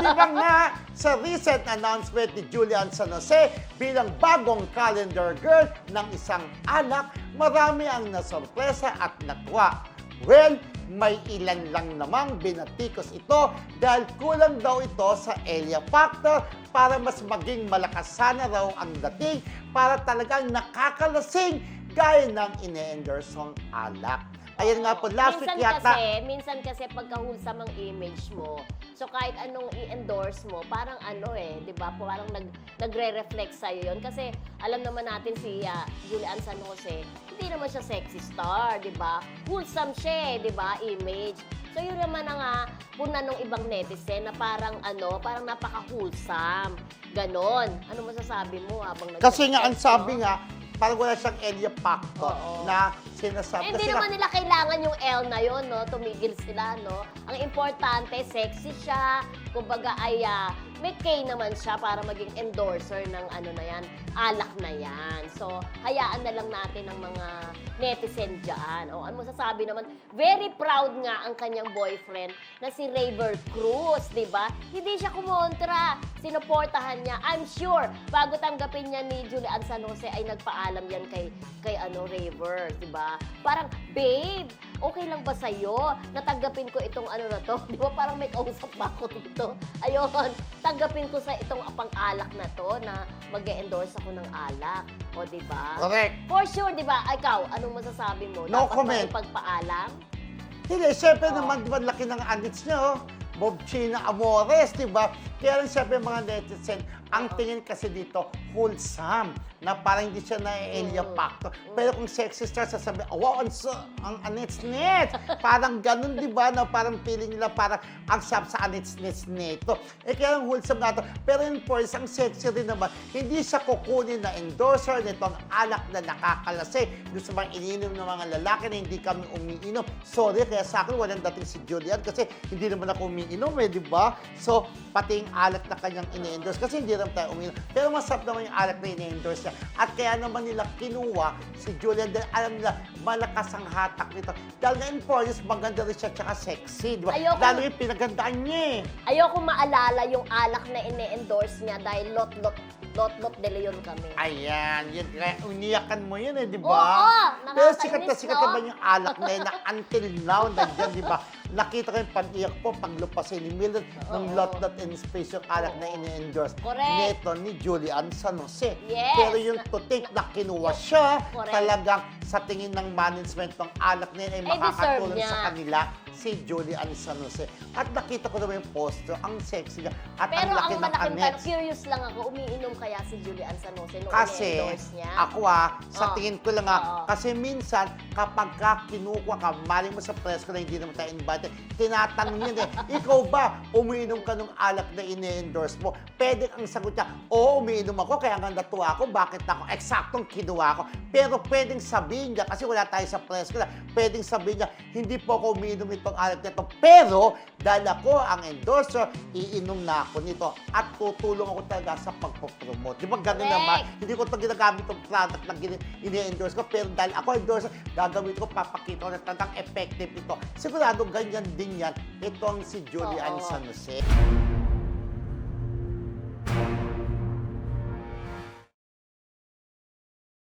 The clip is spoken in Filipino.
Maliban nga sa recent announcement ni Julian San Jose bilang bagong calendar girl ng isang anak, marami ang nasorpresa at natuwa. Well, may ilan lang namang binatikos ito dahil kulang daw ito sa Elia Factor para mas maging malakas sana raw ang dating para talagang nakakalasing gaya ng ine-endorsong alak. Ayun nga po, last minsan week yata... Kasi, minsan kasi pagka-wholesome ang image mo, so kahit anong i-endorse mo, parang ano eh, di ba? Parang nag, nagre-reflect sa'yo yun. Kasi alam naman natin si ah, Julian San Jose, hindi naman siya sexy star, di ba? Wholesome siya eh, di ba? Image. So yun naman ang nga, puna ng ibang netizen na parang ano, parang napaka-wholesome. Ganon. Ano masasabi mo habang nag Kasi nga, ang sabi nga, parang wala siyang Elia Factor Oo. na sinasabi. Eh, hindi Kasi naman nila kailangan yung L na yon no? Tumigil sila, no? Ang importante, sexy siya. Kumbaga ay ah, may K naman siya para maging endorser ng ano na yan, alak na yan. So, hayaan na lang natin ang mga netizen dyan. O, ano masasabi naman, very proud nga ang kanyang boyfriend na si Raver Cruz, di ba? Hindi siya kumontra. Sinuportahan niya. I'm sure, bago tanggapin niya ni Julian San Jose, ay nagpaalam yan kay, kay ano, Raver, di ba? Parang, babe, okay lang ba sa'yo? Natanggapin ko itong ano na to. Di ba parang may kausap pa ako dito? Ayun, tanggapin ko sa itong pang-alak na to na mag endorse ako ng alak. O, di ba? correct. For sure, di ba? Ikaw, anong masasabi mo? No Dapat comment. ba ipagpaalam? Hindi, syempre Oo. naman, di ba, laki ng anits niya, oh. Bob China Amores, di ba? Kaya rin syempre mga netizen, ang tingin kasi dito, wholesome, na parang hindi siya na Elia Mm. Factor. Pero kung sexy star, sasabi, oh, wow, ang, so, ang anits-nits. parang ganun, di ba, na parang feeling nila parang ang sarap sa anits-nits nito. Eh, kaya ang wholesome natin. Pero in force, ang sexy rin naman, hindi siya kukunin na endorser nitong alak na nakakalase. Gusto bang ininom ng mga lalaki na hindi kami umiinom. Sorry, kaya sa akin walang dating si Julian kasi hindi naman ako umiinom eh, di ba? So, pati alak na kanyang ini-endorse kasi hindi naman tayo umiinom. Pero masarap naman yung alak na ini-endorse niya. At kaya naman nila kinuha si Julian dahil alam nila malakas ang hatak nito. Dahil in fairness, maganda rin siya tsaka sexy, di ba? Ayoko- Lalo yung pinagandaan niya eh. Ayoko maalala yung alak na ine-endorse niya dahil lot-lot lot-lot de Leon kami. Ayan, yun, kaya uniyakan mo yun eh, di ba? Oo, Pero sikat na sikat no? naman yung alak na yun na until now, nandiyan, di ba? Nakita ko yung pag-iyak po, paglupasin ni Mildred ng Oo. lot lot in space yung alak na ini-endorse Correct. nito ni Julian San Jose. Yes. Pero yung to think na kinuha siya, Correct. talagang sa tingin ng management ng alak na yun ay deserve makakatulong niya. sa kanila si Julian San Jose. At nakita ko naman yung poster, ang sexy niya. At Pero ang laki ang ng malaking anets. tanong, curious lang ako, umiinom kaya si Julian San Jose nung Kasi, ine-endorse niya? ako ah, sa Oo. tingin ko lang ah, Oo. kasi minsan, kapag ka kinukuha ka, mali mo sa press ko na hindi naman tayo invited, tinatanong yun eh, ikaw ba, umiinom ka ng alak na ini-endorse mo? Pwede ang sagot niya, oo, umiinom ako, kaya nga natuwa ako, bakit ako, eksaktong kinuha ko. Pero pwedeng sabihin niya, kasi wala tayo sa press ko na, pwedeng sabihin niya, hindi po ako umiinom itong alak na ito, pero dahil ako ang endorser, iinom na ako nito at tutulong ako talaga sa pagpopromote. Di ba ganun Correct. naman? Hindi ko ito ginagamit itong product na ini-endorse ko, pero dahil ako endorser, gagawin ko, papakita ko na talagang effective ito. Sigurado ganyan din yan. Ito ang si Julian Oo. San Jose.